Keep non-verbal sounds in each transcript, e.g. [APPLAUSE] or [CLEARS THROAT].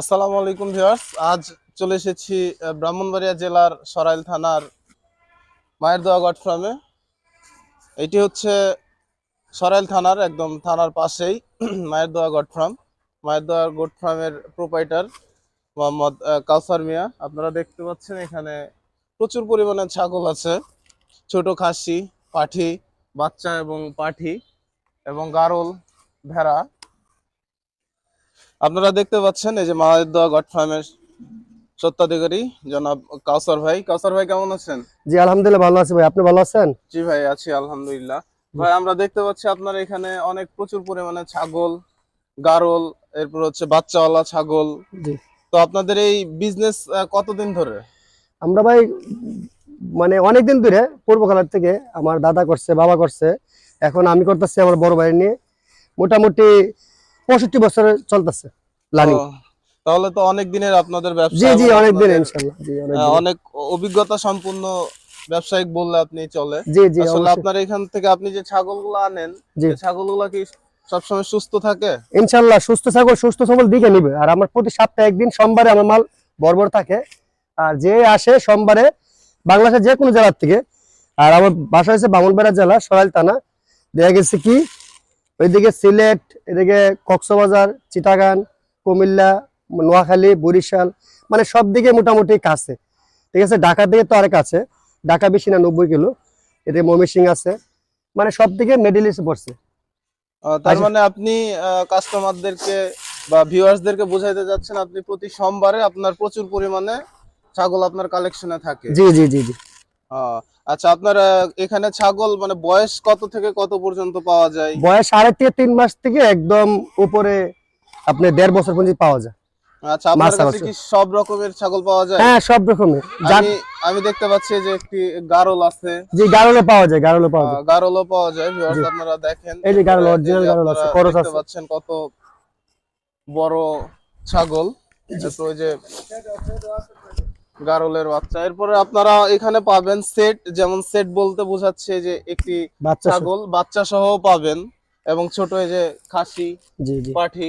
আসসালামু আলাইকুম ভিউয়ার্স। আজ চলে এসেছি ব্রাহ্মণবাড়িয়া জেলার সরাইল থানার মায়ের দোয়া গড ফার্মে এটি হচ্ছে সরাইল থানার, একদম থানার পাশেই [CLEARS THROAT] মায়ের দোয়া গড ফার্ম মায়ের দোয়া গড ফার্মের প্রোপাইটার মোহাম্মদ কাউসার মিয়া। আপনারা দেখতে পাচ্ছেন এখানে প্রচুর পরিমাণে ছাগল আছে। ছোট খাসি, পাঠি, বাচ্চা এবং পাঠি এবং গারল, ভেড়া। আপনারা দেখতে পাচ্ছেন এই যে মায়ের দোয়া গড ফার্মের সত্যাধিকারী জনাব কাউসার ভাই। কাউসার ভাই কেমন আছেন? জি আলহামদুলিল্লাহ ভালো আছি ভাই। আপনি ভালো আছেন? জি ভাই আছি আলহামদুলিল্লাহ। ভাই আমরা দেখতে পাচ্ছি আপনার এখানে অনেক প্রচুর পরিমাণে ছাগল গারল এরপর হচ্ছে বাচ্চাওয়ালা ছাগল। জি। তো আপনাদের এই বিজনেস কতদিন ধরে? আমরা ভাই মানে অনেকদিন ধরে পূর্বকালের থেকে আমার দাদা করছে বাবা করছে। এখন আমি করতেছি আমার বড় ভাই নিয়ে। মোটামুটি পঁয়ষট্টি বছর চলতেছে তো তাহলে তো অনেক দিনের আপনাদের ব্যবসা জি জি অনেক দিন জি অভিজ্ঞতা সম্পূর্ণ ব্যবসায়িক বললে আপনি চলে। জি জি আসলে আপনার এখান থেকে আপনি যে ছাগলগুলো আনেন ছাগলগুলো কি সবসময় সুস্থ থাকে? ইনশাল্লাহ সুস্থ ছাগল সুস্থ সবল দিকে নিবে। আর আমার প্রতি সপ্তাহে একদিন সোমবারে আমার মাল বর্বর থাকে। আর যে আসে সোমবারে বাংলাদেশের যে কোনো জেলার থেকে আর আমার বাসা হচ্ছে বামনবেড়া জেলা সরাইল থানা। দেখা গেছে কি? ওইদিকে সিলেট এদিকে কক্সবাজার চিটাগান কুমিল্লা নোয়াখালী বরিশাল মানে সব দিকে মোটামুটি কাছে। ঠিক আছে ঢাকা থেকে তো আরেক আছে। ঢাকা বেশি না নব্বই কিলো। এদিকে ময়মনসিং আছে। মানে সব দিকে মিডিল ইস্ট পড়ছে। তার আচ্ছা। মানে আপনি কাস্টমারদেরকে বা ভিউয়ার্সদেরকে বোঝাইতে যাচ্ছেন আপনি প্রতি সোমবারে আপনার প্রচুর পরিমাণে ছাগল আপনার কালেকশনে থাকে। জি জি জি জি। আহ, আচ্ছা আপনার এখানে ছাগল মানে বয়স কত থেকে কত পর্যন্ত পাওয়া যায়? বয়স সাড়ে থেকে তিন মাস থেকে একদম উপরে আপনি দেড় বছর পর্যন্ত পাওয়া যায়। আচ্ছা আপনার মাসা কাছে কি সব রকমের ছাগল পাওয়া যায়? হ্যাঁ সব রকমের। আমি আমি দেখতে পাচ্ছি যে একটি গারল আছে। গারলে পাওয়া যায় গারলে পাওয়া যায়। গারলও পাওয়া যায় ভিউয়ার্স আপনারা দেখেন। এই যে গারল, এই গারল আছে, আপনারা খরচ দেখতে পাচ্ছেন কত বড় ছাগল। ওই যে গারলের বাচ্চা। এরপরে আপনারা এখানে পাবেন সেট যেমন সেট বলতে বোঝাচ্ছে যে একটি। ছাগল বাচ্চা সহ পাবেন এবং ছোট এই যে খাসি পাঠি।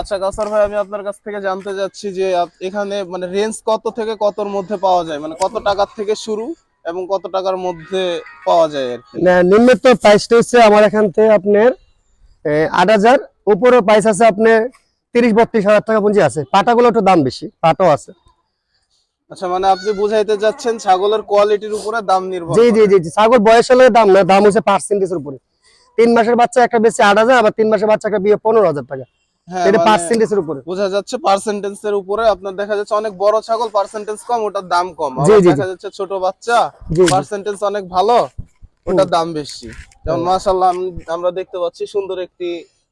আচ্ছা কাসার ভাই আমি আপনার কাছ থেকে জানতে যাচ্ছি যে এখানে মানে রেঞ্জ কত থেকে কতর মধ্যে পাওয়া যায়? মানে কত টাকার থেকে শুরু এবং কত টাকার মধ্যে পাওয়া যায় আর কি? নিম্নত প্রাইসটা হচ্ছে আমার এখান থেকে আপনার আট হাজার। উপরে প্রাইস আছে আপনার তিরিশ বত্রিশ হাজার টাকা পুঁজি আছে। পাটাগুলো একটু দাম বেশি পাটাও আছে। আচ্ছা মানে আপনি বুঝাইতে যাচ্ছেন ছাগলের কোয়ালিটির উপরে দাম নির্ভর জি জি জি ছাগল বয়স হলে দাম না দাম হচ্ছে পার্সেন্টেজের উপরে। তিন মাসের বাচ্চা একটা বেশি আট হাজার আবার তিন মাসের বাচ্চা একটা বিয়ে পনেরো হাজার টাকা। হ্যাঁ এটা মানে পার্সেন্টেজের উপরে। বোঝা যাচ্ছে পার্সেন্টেজের উপরে। আপনার দেখা যাচ্ছে অনেক বড় ছাগল পার্সেন্টেজ কম ওটার দাম কম। জি, আবার জি, দেখা যাচ্ছে ছোট বাচ্চা জি জি। পার্সেন্টেজ অনেক ভালো ওটার দাম বেশি। যেমন মাশাআল্লাহ আমরা দেখতে পাচ্ছি সুন্দর একটি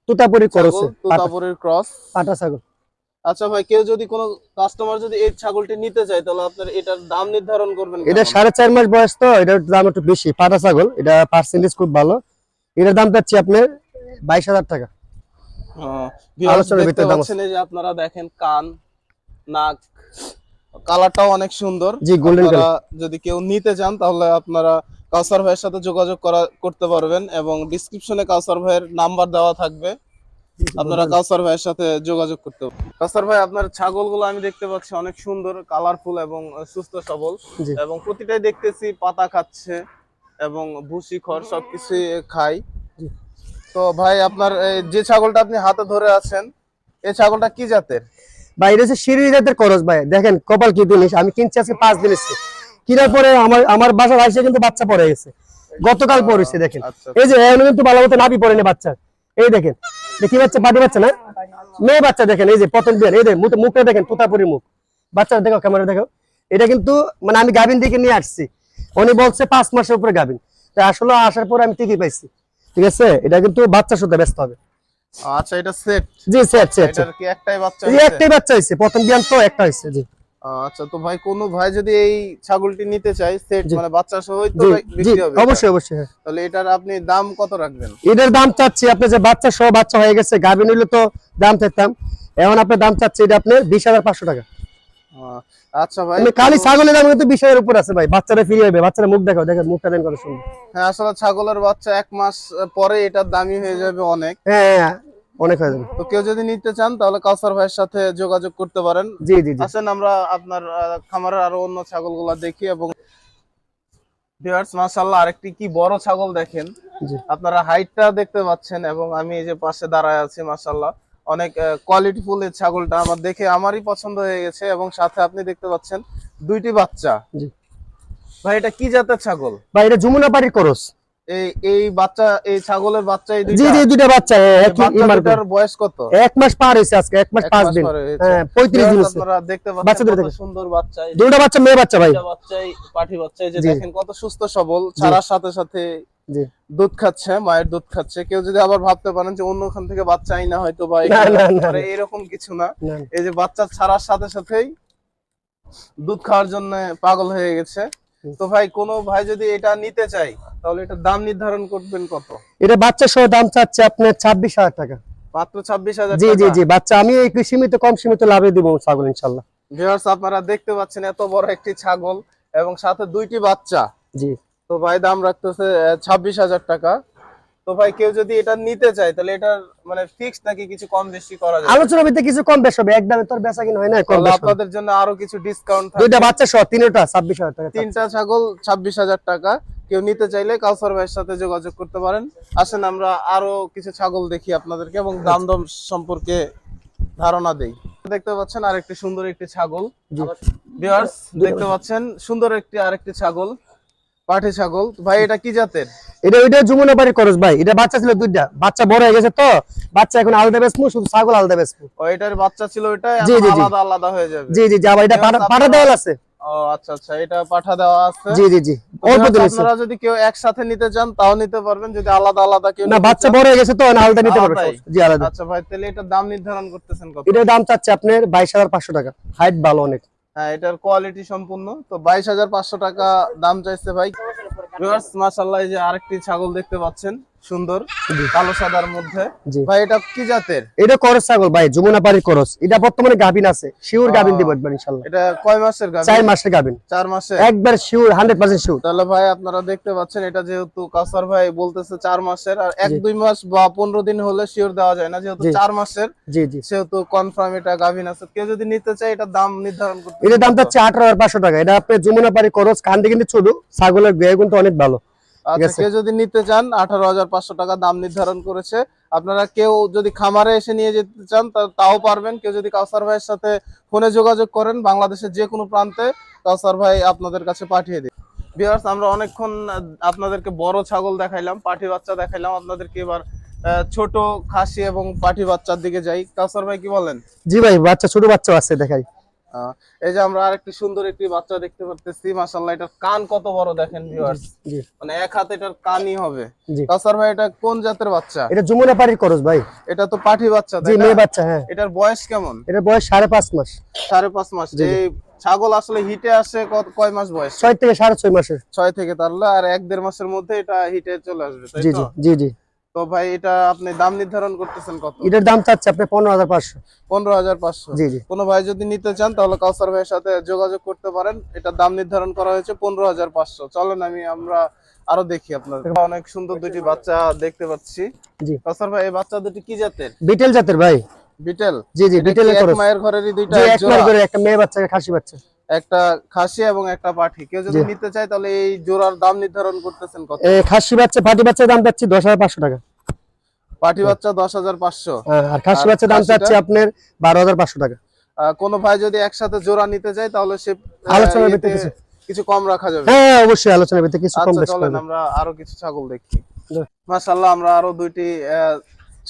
তুতাপুরি তোতাপুরের ক্রস পাটা ছাগল। আচ্ছা ভাই কেউ যদি কোনো কাস্টমার যদি এই ছাগলটি নিতে চায় তাহলে আপনার এটার দাম নির্ধারণ করবেন এটা সাড়ে চার মাস বয়স তো এটার দাম একটু বেশি। পাটা ছাগল এটা পার্সেন্টেজ খুব ভালো। এটার দাম পাচ্ছি আপনার বাইশ হাজার টাকা। আপনারা দেখেন কান নাক কালারটাও অনেক সুন্দর। জি, যদি কেউ নিতে চান তাহলে আপনারা কাউসার ভাইয়ের সাথে যোগাযোগ করা করতে পারবেন এবং ডিসক্রিপশনে কাউসার ভাইয়ের নাম্বার দেওয়া থাকবে। আপনারা কাউসার ভাইয়ের সাথে যোগাযোগ করতে কাউসার ভাই আপনার ছাগলগুলো আমি দেখতে পাচ্ছি অনেক সুন্দর কালারফুল এবং সুস্থ সবল। এবং প্রতিটাই দেখতেছি পাতা খাচ্ছে এবং ভুসি খড় সবকিছু জি। তো ভাই আপনার যে ছাগলটা আপনি হাতে ধরে আছেন এই ছাগলটা কি জাতের? ভাই এটা হচ্ছে সিঁড়ি জাতের করস ভাই। দেখেন কপাল কি জিনিস। আমি কিনছি আজকে পাঁচ দিন এসছে। কিনার পরে আমার আমার বাসার আইসে কিন্তু বাচ্চা পড়ে গেছে। গতকাল পড়েছে দেখেন। আচ্ছা। এই যে কিন্তু ভালো মতো নাবি পড়েনি বাচ্চা এই দেখেন দেখি বাচ্চা পাটি বাচ্চা না? মেয়ে বাচ্চা দেখেন এই যে প্রথম বিয়ার এই মুখ- মুখটা দেখেন তুতাপুরি মুখ। বাচ্চা দেখো ক্যামেরা দেখো। এটা কিন্তু মানে আমি গাভিন দিকে নিয়ে আসছি। উনি বলছে পাঁচ মাসের উপরে গাভিন। আসলে আসার পর আমি ঠিকই পাইছি। ঠিক আছে? এটা কিন্তু বাচ্চা সাথে ব্যস্ত হবে। আচ্ছা এটা সেট জি স্যার স্যার এটার কি একটাই বাচ্চা এই হয়েছে? একটাই বাচ্চা হয়েছে। প্রথম বিয়ান তো একটা হয়েছে জি। আচ্ছা তো ভাই কোন ভাই যদি এই ছাগলটি নিতে চায় সেট মানে বাচ্চা সহই তো বিক্রি হবে অবশ্যই অবশ্যই হ্যাঁ। তাহলে এটার আপনি দাম কত রাখবেন? এটার দাম চাচ্ছি আপনি যে বাচ্চা সহ বাচ্চা হয়ে গেছে গাভী নিলে তো দাম থাকতাম এখন আপনার দাম চাচ্ছি এটা আপনার বিশ হাজার পাঁচশো টাকা। আহ, আচ্ছা ভাই ছাগলের দাম কিন্তু বিশ হাজার উপর আছে ভাই বাচ্চারা ফিরে হবে বাচ্চারা মুখ দেখো দেখেন মুখটা দেন কত সুন্দর। হ্যাঁ আসলে ছাগলের বাচ্চা এক মাস পরে এটার দামই হয়ে যাবে অনেক। হ্যাঁ, অনেক হয়ে যাবে। তো কেউ যদি নিতে চান তাহলে কাউসার ভাইয়ের সাথে যোগাযোগ করতে পারেন। জি জি আসেন আমরা আপনার খামারের আরও অন্য ছাগলগুলা দেখি এবং ভিউয়ার্স মাশাআল্লাহ আরেকটি কি বড় ছাগল দেখেন। আপনারা হাইটটা দেখতে পাচ্ছেন এবং আমি এই যে পাশে দাঁড়ায় আছি মাশাআল্লাহ অনেক কোয়ালিটিফুল এই ছাগলটা আমার দেখে আমারই পছন্দ হয়ে গেছে এবং সাথে আপনি দেখতে পাচ্ছেন দুইটি বাচ্চা। ভাই এটা কি জাতের ছাগল? বা এটা যমুনা বাড়ির করস। এই এই বাচ্চা এই ছাগলের বাচ্চা এই জি দুইটা? জি দুইটা বাচ্চা বয়স কত? এক মাস পার আজকে এক মাস দিন। হ্যাঁ দিন ভিউয়ার্স, আপনারা দেখতে পাচ্ছেন কত সুন্দর বাচ্চা দুইটা বাচ্চা মেয়ে বাচ্চা ভাই। বাচ্চাই বাচ্চা এই যে দেখেন কত সুস্থ সবল ছাড়ার সাথে সাথে দুধ খাচ্ছে মায়ের দুধ খাচ্ছে। কেউ যদি আবার ভাবতে পারেন যে অন্যখান থেকে বাচ্চা আই না হয়তো বা না, না, না, আরে না। এরকম কিছু না, এই যে বাচ্চা ছাড়ার সাথে সাথেই দুধ খাওয়ার জন্য পাগল হয়ে গেছে। তো ভাই কোন ভাই যদি এটা নিতে চাই তাহলে এটা দাম নির্ধারণ করবেন কত? এটা বাচ্চা সহ দাম চাচ্ছে আপনার ছাব্বিশ হাজার টাকা। মাত্র ছাব্বিশ হাজার জি জি জি বাচ্চা আমি একটু সীমিত কম সীমিত লাভে দিব ছাগল ইনশাল্লাহ। ভিউয়ার্স আপনারা দেখতে পাচ্ছেন এত বড় একটি ছাগল এবং সাথে দুইটি বাচ্চা। জি। তো ভাই দাম রাখতেছে ছাব্বিশ হাজার টাকা। তো ভাই কেউ যদি এটা নিতে চায় তাহলে এটার মানে ফিক্স নাকি কিছু কম বেশি করা যায় আলোচনার ভিতরে কিছু কম বেশ হবে একদমে তোর বেচা কিনা হয় না কম আপনাদের জন্য আরও কিছু ডিসকাউন্ট দুইটা বাচ্চা সহ তিনটা ছাব্বিশ হাজার টাকা। তিনটা ছাগল ছাব্বিশ হাজার টাকা। কেউ নিতে চাইলে কাউসার ভাইয়ের সাথে যোগাযোগ করতে পারেন। আসেন আমরা আরও কিছু ছাগল দেখি আপনাদেরকে এবং দাম দম সম্পর্কে ধারণা দেই। দেখতে পাচ্ছেন আরেকটি সুন্দর একটি ছাগল। ভিউয়ার্স দেখতে পাচ্ছেন সুন্দর একটি আরেকটি ছাগল। পাঠি ছাগল। ভাই এটা কি জাতের? এটা ওইটা যমুনা বাড়ির খরচ ভাই। এটা বাচ্চা ছিল দুইটা। বাচ্চা বড় হয়ে গেছে তো। বাচ্চা এখন আলাদা বেসমু শুধু ছাগল আলাদা বেসমু ও এটার বাচ্চা ছিল ওইটা। আলাদা আলাদা হয়ে যাবে। জি জি যা ভাই এটা পাঠা- দেওয়াল আছে। ও আচ্ছা আচ্ছা এটা পাঠা দেওয়া আছে। জি জি জি। অল্প দিন আপনারা যদি কেউ একসাথে নিতে চান তাও নিতে পারবেন। যদি আলাদা আলাদা কেউ না বাচ্চা বড় হয়ে গেছে তো না আলাদা নিতে পারবে। আলাদাই? জি আলাদা। আচ্ছা ভাই তাহলে এটার দাম নির্ধারণ করতেছেন কত? এটার দাম চাচ্ছে আপনার বাইশ হাজার পাঁচশো টাকা। হাইট ভালো অনেক। হ্যাঁ এটার কোয়ালিটি সম্পূর্ণ। তো বাইশ হাজার পাঁচশো টাকা দাম চাইছে ভাই। মাসাল্লাহ এই যে আরেকটি ছাগল দেখতে পাচ্ছেন। সুন্দর কালো সাদার মধ্যে। ভাই এটা কি জাতের? এটা করস ছাগল ভাই যমুনা বাড়ির করস। এটা বর্তমানে গাবিন আছে শিওর গাবিন দিব একবার ইনশাল্লাহ এটা কয় মাসের গাভী চার মাসের গাবিন চার মাসে একবার শিওর হান্ড্রেড পার্সেন্ট শিওর তাহলে ভাই আপনারা দেখতে পাচ্ছেন এটা যেহেতু কাসার ভাই বলতেছে চার মাসের আর এক জি। দুই মাস বা পনেরো দিন হলে শিওর দেওয়া যায় না যেহেতু জি। চার মাসের জি জি। সেহেতু কনফার্ম এটা গাভিন আছে। কেউ যদি নিতে চায় এটা দাম নির্ধারণ করতে এটার দাম হাজার পাঁচশো টাকা। এটা আপনি যমুনা বাড়ির করস কান্দি কিন্তু ছোট ছাগলের গায়ে কিন্তু অনেক ভালো। আচ্ছা কেউ যদি নিতে চান আঠারো হাজার পাঁচশো টাকা দাম নির্ধারণ করেছে। আপনারা কেউ যদি খামারে এসে নিয়ে যেতে চান তাও পারবেন। কেউ যদি কাউসার ভাইয়ের সাথে ফোনে যোগাযোগ করেন বাংলাদেশের যে কোনো প্রান্তে কাউসার ভাই আপনাদের কাছে পাঠিয়ে দিই বিয়ার্স আমরা অনেকক্ষণ আপনাদেরকে বড় ছাগল দেখাইলাম পাঠি বাচ্চা দেখাইলাম। আপনাদেরকে এবার ছোট খাসি এবং পাঠি বাচ্চার দিকে যাই। কাউসার ভাই কি বলেন? জি ভাই বাচ্চা ছোট বাচ্চা আছে দেখাই। এই যে আমরা আরেকটি সুন্দর একটি বাচ্চা দেখতে পারতেছি মাসাল্লাহ এটার কান কত বড় দেখেন ভিউয়ার্স মানে এক হাতে এটার কানই হবে। ভাই এটা কোন জাতের বাচ্চা? এটা যমুনা বাড়ির করস ভাই। এটা তো পাঠি বাচ্চা জি মেয়ে বাচ্চা হ্যাঁ। এটার বয়স কেমন? এটা বয়স সাড়ে পাঁচ মাস। সাড়ে পাঁচ মাস। জি, জি। এই ছাগল আসলে হিটে আসে কত কয় মাস বয়স? ছয় থেকে সাড়ে ছয় মাসের। ছয় থেকে তাহলে আর এক দেড় মাসের মধ্যে এটা হিটে চলে আসবে তাই তো? জি জি জি। তো ভাই এটা আপনি দাম নির্ধারণ করতেছেন কত? এটার দাম চাচ্ছে আপনি পনেরো হাজার পাঁচশো। পনেরো হাজার পাঁচশো। জি জি। কোনো ভাই যদি নিতে চান তাহলে কাউসার ভাইয়ের সাথে যোগাযোগ করতে পারেন। এটা দাম নির্ধারণ করা হয়েছে পনেরো হাজার পাঁচশো। চলেন আমি আমরা আরও দেখি আপনাদের অনেক সুন্দর দুটি বাচ্চা দেখতে পাচ্ছি। জি। কাউসার ভাই এই বাচ্চা দুটি কি জাতের? বিটেল জাতের ভাই। বিটেল? জি জি বিটেলের এক মায়ের ঘরেরই দুইটা এক? মাস করে একটা মেয়ে বাচ্চা খাসি বাচ্চা। একটা খাসি এবং একটা পাঠি। কেউ যদি নিতে চায় তাহলে এই জোড়ার দাম নির্ধারণ করতেছেন কত? এ খাসি বাচ্চা পাটি বাচ্চার দাম হাজার পাঁচশো টাকা। পাঠি বাচ্চা দশ হাজার পাঁচশো। হ্যাঁ, আর খাসি আর বাচ্চার দাম? চাচ্ছি আপনার বারো হাজার পাঁচশো টাকা। কোনো ভাই যদি একসাথে জোড়া নিতে চায় তাহলে সে আলোচনার ভিত্তিতে কিছু। কিছু কম রাখা যাবে। হ্যাঁ হ্যাঁ, অবশ্যই আলোচনার ভিতরে কিছু কম আচ্ছা বেশ চলেন করবে আমরা আরও কিছু ছাগল দেখি। মাশাআল্লাহ আমরা আরও দুইটি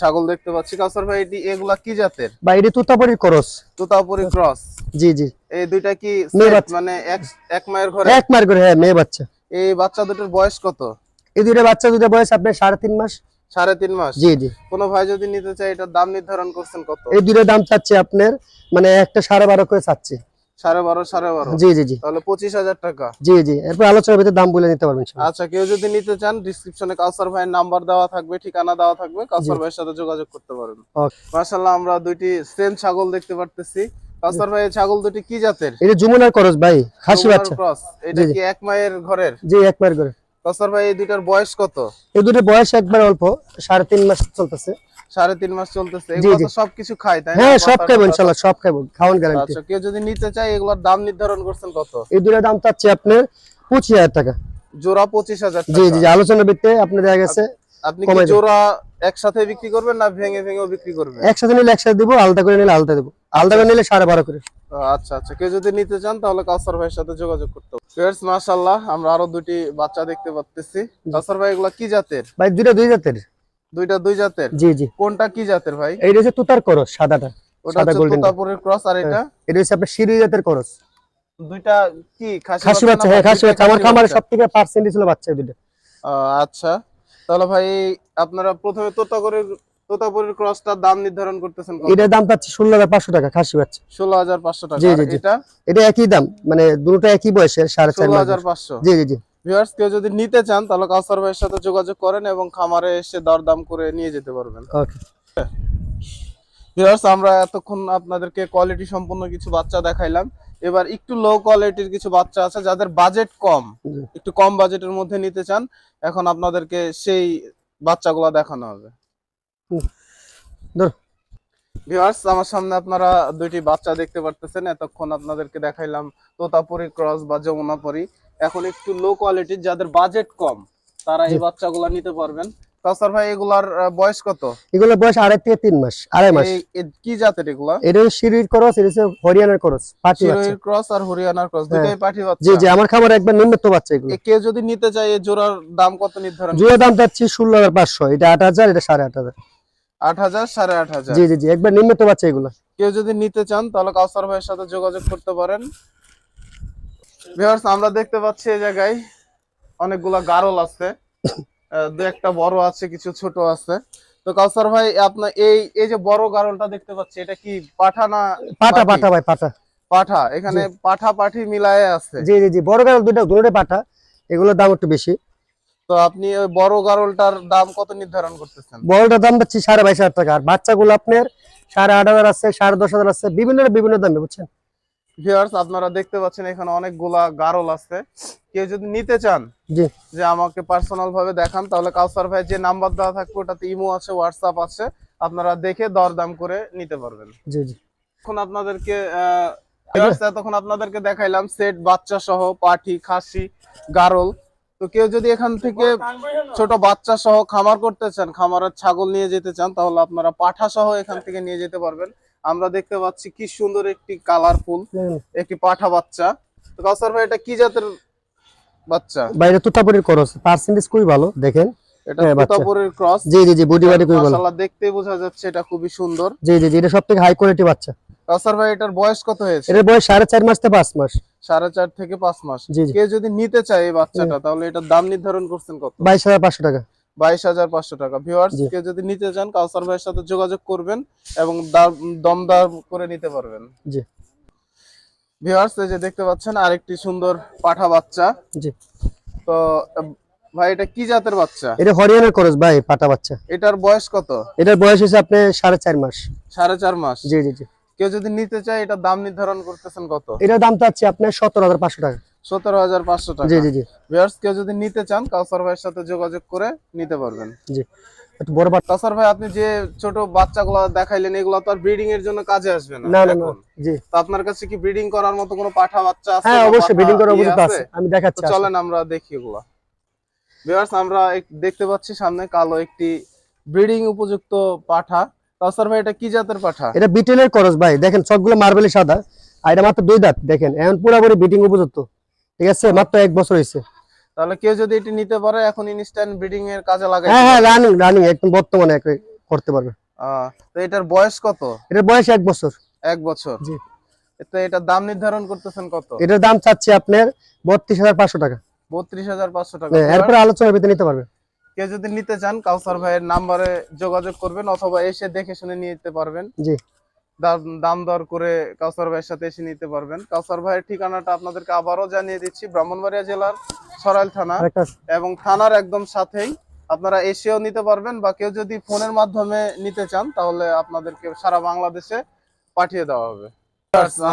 ছাগল দেখতে পাচ্ছি। কাউসার ভাই এটি এগুলা কি জাতের? বা এটি তুতাপুরির করস। তুতাপুরি ক্রস। জি জি। এই দুইটা কি মানে এক এক মায়ের ঘরে? এক মার করে হ্যাঁ মেয়ে বাচ্চা। এই বাচ্চা দুটোর বয়স কত? এই দুইটা বাচ্চা দুইটা বয়স আপনার সাড়ে তিন মাস। সাড়ে তিন মাস? জি জি। কোনো ভাই যদি নিতে চাই এটার দাম নির্ধারণ করছেন কত? এই দুইটা দাম চাচ্ছি আপনার মানে একটা সাড়ে বারো করে চাচ্ছি। সাড়ে বারো সাড়ে বারো। জি জি জি। তাহলে পঁচিশ হাজার টাকা। জি জি এরপর আলোচনার ভিতরে দাম বলে নিতে পারবেন আচ্ছা কেউ যদি নিতে চান ডিসক্রিপশনে কাউসার ভাইয়ের নাম্বার দেওয়া থাকবে ঠিকানা দেওয়া থাকবে কাউসার ভাইয়ের সাথে যোগাযোগ করতে পারেন. আমরা দুইটি সেম ছাগল দেখতে পারতেছি। কাউসার ভাই ছাগল দুটি কি জাতের? এটা যমুনার করস ভাই খাসি বাচ্চা। ক্রস এটা। কি এক মায়ের ঘরের? জি এক মার করে কাউসার ভাই এই দুইটার বয়স কত? এই দুটো বয়স একবার অল্প সাড়ে তিন মাস চলতেছে। সাড়ে তিন মাস চলতেছে এগুলো সবকিছু খায় তাই হ্যাঁ সব খাইবো ইনশাল্লাহ সব খাইবো খাওয়ান গ্যারান্টি আচ্ছা কেউ যদি নিতে চায় এগুলোর দাম নির্ধারণ করছেন কত? এই দুটো দাম চাচ্ছি আপনার পঁচিশ হাজার টাকা। জোড়া পঁচিশ হাজার জি জি জি ভিত্তিতে আপনি দেখা গেছে আপনি কি জোড়া একসাথে বিক্রি করবেন না ভেঙে ভেঙেও বিক্রি করবেন? একসাথে নিলে একসাথে দিব আলাদা করে নিলে আলাদা দেবো। আলাদা করে নিলে সাড়ে বারো করে। আচ্ছা আচ্ছা। কেউ যদি নিতে চান তাহলে কাউসার ভাইয়ের সাথে যোগাযোগ করতে হবে। ফিয়ার্স মাশাআল্লাহ আমরা আরও দুটি বাচ্চা দেখতে পাচ্ছি। কাউসার ভাই এগুলা কি জাতের? ভাই দুইটা দুই জাতের। দুইটা দুই জাতের? জি জি। কোনটা কি জাতের ভাই? এইটা হচ্ছে তুতার করস সাদাটা। সাদা গোল্ডেন ক্রস আর এটা? এটা হচ্ছে আপনার জাতের করস। দুইটা কি খাসি বাচ্চা হ্যাঁ খাসি বাচ্চা। আমার খামারে বাচ্চা? সব পার্সেন্টেজ ছিল বাচ্চা আহ, আচ্ছা। তাহলে ভাই আপনারা প্রথমে তোতাপুরের তোতাপুরের ক্রসটার দাম নির্ধারণ করতেছেন এটার দাম পাচ্ছি ষোলো হাজার পাঁচশো টাকা খাসি ষোলো হাজার পাঁচশো টাকা। জি, জি, জি। এটা? এটা একই দাম মানে দুটো একই বয়সের সাড়ে চার হাজার পাঁচশো। জি জি জি। ভিউয়ার্স কেউ যদি নিতে চান তাহলে কাউসার ভাইয়ের সাথে যোগাযোগ করেন এবং খামারে এসে দরদাম করে নিয়ে যেতে পারবেন। ওকে ভিউয়ার্স আমরা এতক্ষণ আপনাদেরকে কোয়ালিটি সম্পন্ন কিছু বাচ্চা দেখাইলাম। এবার একটু লো কোয়ালিটির কিছু বাচ্চা আছে যাদের বাজেট কম। একটু কম বাজেটের মধ্যে নিতে চান এখন আপনাদেরকে সেই বাচ্চাগুলো দেখানো হবে। ভিউয়ার্স আমার সামনে আপনারা দুইটি বাচ্চা দেখতে পারতেছেন। এতক্ষণ আপনাদেরকে দেখাইলাম তোতাপুরি ক্রস বা যমুনাপুরি এখন একটু লো কোয়ালিটির যাদের বাজেট কম তারা এই। বাচ্চাগুলো নিতে পারবেন। ভাই এগুলার বয়স কত? এগুলো বয়স আড়াই থেকে তিন মাস আড়াই মাস। কি জাতের এগুলা? এটা হচ্ছে সিঁড়ির এটা হরিয়ানার করস পাটি বাচ্চা। ক্রস আর হরিয়ানার ক্রস দুটাই পাঠি বাচ্চা। জি আমার খামারে একবার বাচ্চা এগুলো। কেউ যদি নিতে চায় এই জোড়ার দাম কত নির্ধারণ? দাম চাচ্ছি ষোলো পাঁচশো এটা আট হাজার এটা সাড়ে আট হাজার। আট হাজার সাড়ে আট হাজার। জি জি জি একবার বাচ্চা এগুলো। কেউ যদি নিতে চান তাহলে কাউসার ভাইয়ের সাথে যোগাযোগ করতে পারেন। ভিউয়ার্স আমরা দেখতে পাচ্ছি এই জায়গায় অনেকগুলা গারল আছে। দু একটা বড় আছে কিছু ছোট আছে। তো কাউসার ভাই আপনার এই এই যে বড় গারলটা দেখতে পাচ্ছি এটা কি পাঠা না পাটি? পাটা ভাই পাটা পাঠা এখানে পাঠা পাঠি মিলায়ে আছে। জি জি জি বড় গাড়ল দুইটা দুটোই পাটা এগুলোর দাম একটু বেশি। তো আপনি ওই বড় গারলটার দাম কত নির্ধারণ করতেছেন? বড়টার দাম পাচ্ছি সাড়ে বাইশ হাজার টাকা আর বাচ্চাগুলো আপনার সাড়ে আট হাজার আছে সাড়ে দশ হাজার আছে বিভিন্ন বিভিন্ন দামে বুঝছেন? ভিউয়ার্স আপনারা দেখতে পাচ্ছেন এখানে অনেকগুলা গারল আছে। কেউ যদি নিতে চান যে আমাকে পার্সোনাল ভাবে দেখান তাহলে কাউসার ভাই যে নাম্বার দেওয়া থাকবে ওটাতে ইমো আছে হোয়াটসঅ্যাপ আছে আপনারা দেখে দরদাম করে নিতে পারবেন। জি জি। এখন আপনাদেরকে viewers, আপনাদেরকে দেখাইলাম সেট বাচ্চা সহ পাঠি খাসি গারল। তো কেউ যদি এখান থেকে ছোট বাচ্চা সহ খামার করতে চান খামারের ছাগল নিয়ে যেতে চান তাহলে আপনারা পাঠা সহ এখান থেকে নিয়ে যেতে পারবেন। আমরা দেখতে পাচ্ছি কি সুন্দর একটি কালারফুল একটি পাঠা বাচ্চা। তো কাউসার ভাই এটা কি জাতের বাচ্চা? বাইরে তুতাপুরির করস। পার্সেন্টেজ খুবই ভালো দেখেন। এটা হ্যাঁ। তোতাপুরের ক্রস। জি জি জি বডি বাড়ি খুবই ভালো। মাশাআল্লাহ দেখতে বোঝা যাচ্ছে এটা খুবই সুন্দর। জি জি জি এটা সব থেকে হাই কোয়ালিটি বাচ্চা। কাউসার ভাই এটার বয়স কত হয়েছে? এটার বয়স সাড়ে চার মাস থেকে পাঁচ মাস। সাড়ে চার থেকে পাঁচ মাস। কেউ যদি নিতে চায় এই বাচ্চাটা তাহলে এটার দাম নির্ধারণ করছেন কত? বাইশ হাজার পাঁচশো টাকা। বাইশ হাজার পাঁচশো টাকা। ভিউয়ার্স। কেউ যদি নিতে চান কাউসার ভাইয়ের সাথে যোগাযোগ করবেন এবং দাম- দমদার করে নিতে পারবেন। জি। ভিউয়ার্স এই যে দেখতে পাচ্ছেন আরেকটি সুন্দর পাঠা বাচ্চা। জি। তো ভাই এটা কি জাতের বাচ্চা? এটা হরিয়ানার করস ভাই পাটা বাচ্চা। এটার বয়স কত? এটার বয়স হচ্ছে আপনি সাড়ে চার মাস। সাড়ে চার মাস? জি জি জি। কেউ যদি নিতে চায় এটার দাম নির্ধারণ করতেছেন কত? এটার দাম চাচ্ছি আপনার সতেরো হাজার পাঁচশো টাকা। সতেরো হাজার পাঁচশো টাকা। জি জি জি। ভিউয়ার্স কেউ যদি নিতে চান কাউসার ভাইয়ের সাথে যোগাযোগ করে নিতে পারবেন। জি একটু বড় কাউসার ভাই আপনি যে ছোট বাচ্চাগুলো দেখাইলেন এগুলো তো আর ব্রিডিং এর জন্য কাজে আসবে না। না না না। জি। তো আপনার কাছে কি ব্রিডিং করার মতো কোনো পাঠা বাচ্চা আছে হ্যাঁ অবশ্যই পাঠা করার উপযুক্ত আছে? আছে। আমি দেখাচ্ছি চলেন আমরা দেখি এগুলো। ভিউয়ার্স আমরা দেখতে পাচ্ছি সামনে কালো একটি ব্রিডিং উপযুক্ত পাঠা। কাউসার ভাই এটা কি জাতের পাঠা? এটা বিটেলের করস ভাই। দেখেন সবগুলো মার্বেলের সাদা। আর এটা মাত্র দুই দাঁত দেখেন। এখন পুরোপুরি বিটিং উপযুক্ত। ঠিক আছে মাত্র এক বছর হয়েছে। তাহলে কেউ যদি এটি নিতে পারে এখন ইনস্ট্যান্ট ব্রিডিং এর কাজে লাগাই হ্যাঁ হ্যাঁ রানিং রানিং একদম বর্তমানে করতে পারবে। তো এটার বয়স কত? এটার বয়স এক বছর। এক বছর। জি। তো এটার দাম নির্ধারণ করতেছেন কত? এটার দাম চাচ্ছি আপনার বত্রিশ হাজার পাঁচশো টাকা। বত্রিশ হাজার পাঁচশো টাকা। হ্যাঁ, এরপরে আলোচনার ভিতরে নিতে পারবে। কেউ যদি নিতে চান কাউসার ভাইয়ের নাম্বারে যোগাযোগ করবেন অথবা এসে দেখে শুনে নিতে পারবেন। জি। দাম- দর করে কাউসার ভাইয়ের সাথে এসে নিতে পারবেন। কাউসার ভাইয়ের ঠিকানাটা আপনাদেরকে আবারও জানিয়ে দিচ্ছি ব্রাহ্মণবাড়িয়া জেলার সরাইল থানা এবং থানার একদম সাথেই আপনারা এসেও নিতে পারবেন বা কেউ যদি ফোনের মাধ্যমে নিতে চান তাহলে আপনাদেরকে সারা বাংলাদেশে পাঠিয়ে দেওয়া হবে।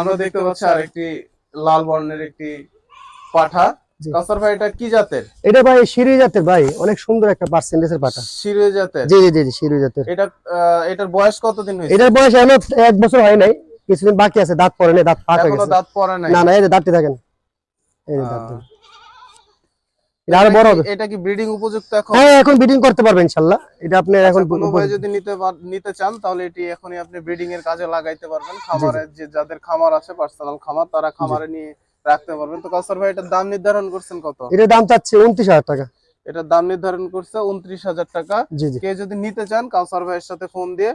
আমরা দেখতে পাচ্ছি আরেকটি লাল বর্ণের একটি পাঠা। জি। কাউসার ভাই এটা কি জাতের? এটা ভাই জাতের ভাই অনেক সুন্দর একটা পার্সেন্টেজের পাটা শিরোই জাতের? জি জি জি জাতের। এটা এটার বয়স কতদিন হয়েছে? এটার বয়স এখনও এক বছর হয় নাই কিছুদিন বাকি আছে দাঁত পড়ে নাই দাঁত গেছে। দাঁত পড়ে নাই? না না এই দাঁতটি দেখেন। এই দাঁত বড় হবে। এটা কি ব্রিডিং উপযুক্ত এখন? হ্যাঁ এখন বিডিং করতে পারবেন ইনশাল্লাহ। এটা আপনি এখন আচ্ছা, ভাই যদি নিতে নিতে চান তাহলে এটি এখনই আপনি ব্রিডিং এর কাজে লাগাইতে পারবেন। খামারে যে যাদের খামার আছে পার্সোনাল খামার তারা খামারে নিয়ে রাখতে পারবেন। তো কাউসার ভাই এটার দাম নির্ধারণ করছেন কত? এটার দাম চাচ্ছে উনত্রিশ হাজার টাকা। এটার দাম নির্ধারণ করছে উনত্রিশ হাজার টাকা। জি যদি নিতে চান কাউসার ভাইয়ের সাথে ফোন দিয়ে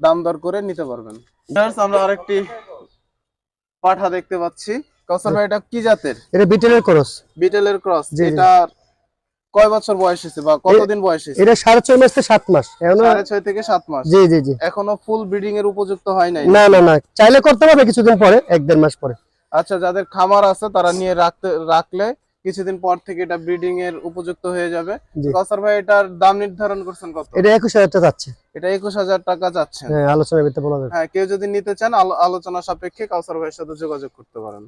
দাম দর করে নিতে পারবেন। আমরা আরেকটি পাঠা দেখতে পাচ্ছি। কাউসার ভাই এটা কি জাতের? এটা বিটেলের ক্রস। বিটেলের ক্রস। এটা কয় বছর বয়স হয়েছে বা কতদিন বয়স হয়েছে? এটা সাড়ে ছয় মাস থেকে সাত মাস। এখনও সাড়ে ছয় থেকে সাত মাস। জি জি জি। এখনও ফুল ব্রিডিং এর উপযুক্ত হয় নাই? না না না। চাইলে করতে পারবে কিছুদিন পরে এক দেড় মাস পরে। আচ্ছা যাদের খামার আছে তারা নিয়ে রাখতে রাখলে কিছুদিন পর থেকে এটা ব্রিডিং এর উপযুক্ত হয়ে যাবে। কসার ভাই এটার দাম নির্ধারণ করছেন কত? এটা একুশ হাজার টাকা যাচ্ছে। এটা একুশ হাজার টাকা যাচ্ছে। হ্যাঁ আলোচনার ভিতরে বলা যাবে। হ্যাঁ কেউ যদি নিতে চান আলোচনা সাপেক্ষে কাউসার ভাইয়ের সাথে যোগাযোগ করতে পারেন।